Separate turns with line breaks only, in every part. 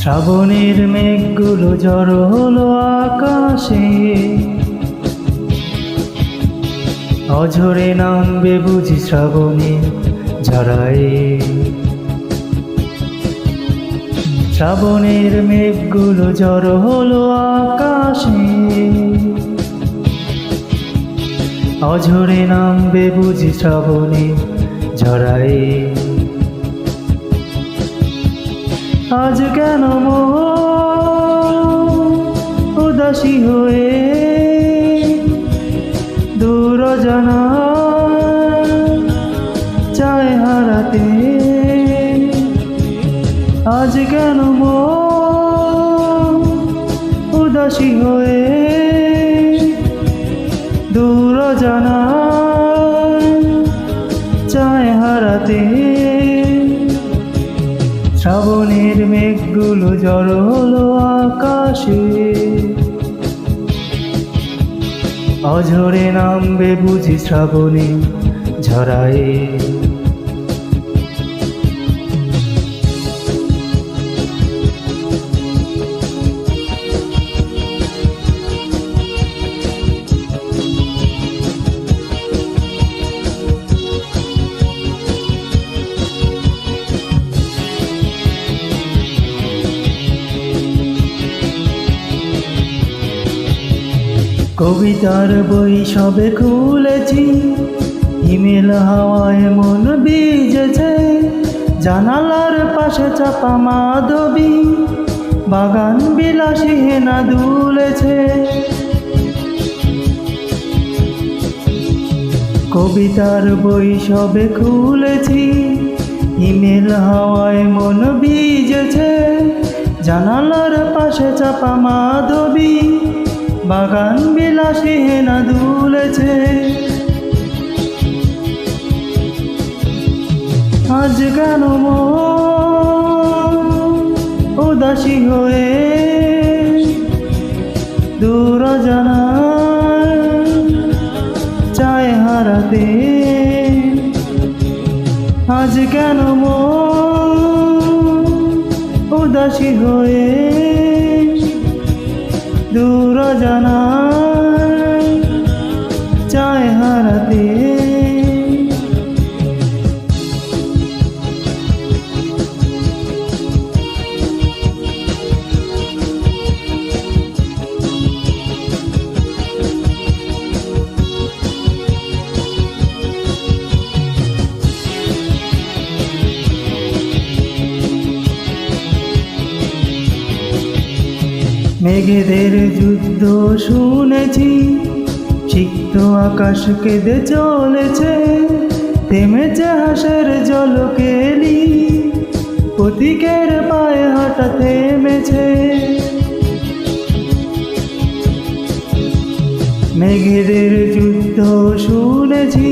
শ্রাবণের মেঘগুলো জড়ো হলো আকাশে। অঝরে নামবে বুঝি শ্রাবণে ঝরায়ে শ্রাবণের মেঘগুলো জড়ো হলো আকাশে। অঝরে নামবে বুঝি শ্রাবণে ঝরায়ে আজ কেন উদাসী হয়ে দূর জানা উদাসী হয়ে দূর জানা চায় হারাতে। শ্রাবণের মেঘগুলো জড়ো হলো আকাশে। অঝরে নামবে বুঝি শ্রাবণে ঝরায়ে। কবিতার বই সবে খুলেছি। হিমেল হাওয়ায় মন বিজেছে জানালার পাশে চাপা মাধবী। বাগান বিলাসী হেনা দুলেছে। কবিতার বই সবে খুলেছি। হিমেল হাওয়ায় মন ভিজেছে। জানালার পাশে চাপা মাধবী। বাগান বিলাসী হেনা দুলেছে। আজ কেন উদাসী হয়ে দূর জানা চায় হারাতে? আজ কেন উদাসী হয়ে জানা মেঘেদের যুদ্ধ শুনেছি, সিক্ত আকাশ কেঁদে চলেছে, থেমেছে হাসের জল কেলি প্রতীকের পায়ে হাঁটা থেমেছে। মেঘেদের যুদ্ধ শুনেছি,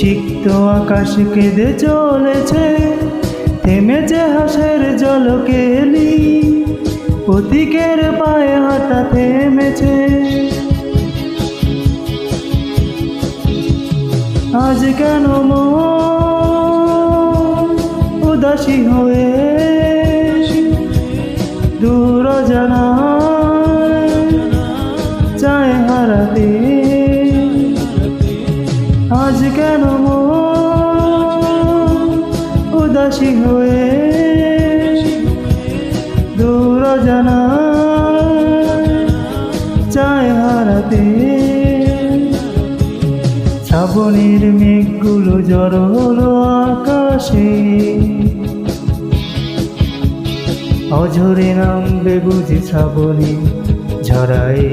সিক্ত আকাশ কেঁদে চলেছে, থেমেছে হাসের জল প্রতীকের পায়ে হাঁটা থেমেছে। আজ কেন উদাসী হয়ে দূর জানা চায় হারাতে? আজ কেন উদাসী হয়ে দূর জানা চায় হারাতে। শ্রাবণের মেঘগুলো জড়ো হলো আকাশে। অঝরে নামবে বুঝি শ্রাবণে ঝরায়ে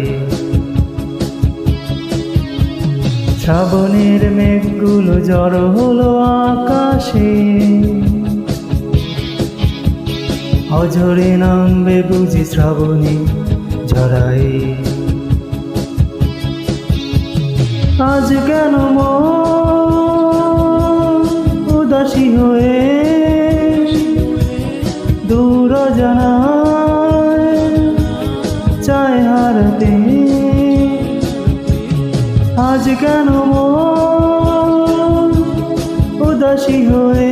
শ্রাবণের মেঘগুলো জড়ো হলো আকাশে। অজরে নামবে বুঝি শ্রাবণী ঝরাই আজ কেন উদাসী হয়ে দূর জানা চায় হারতে? আজ কেন উদাসী হয়ে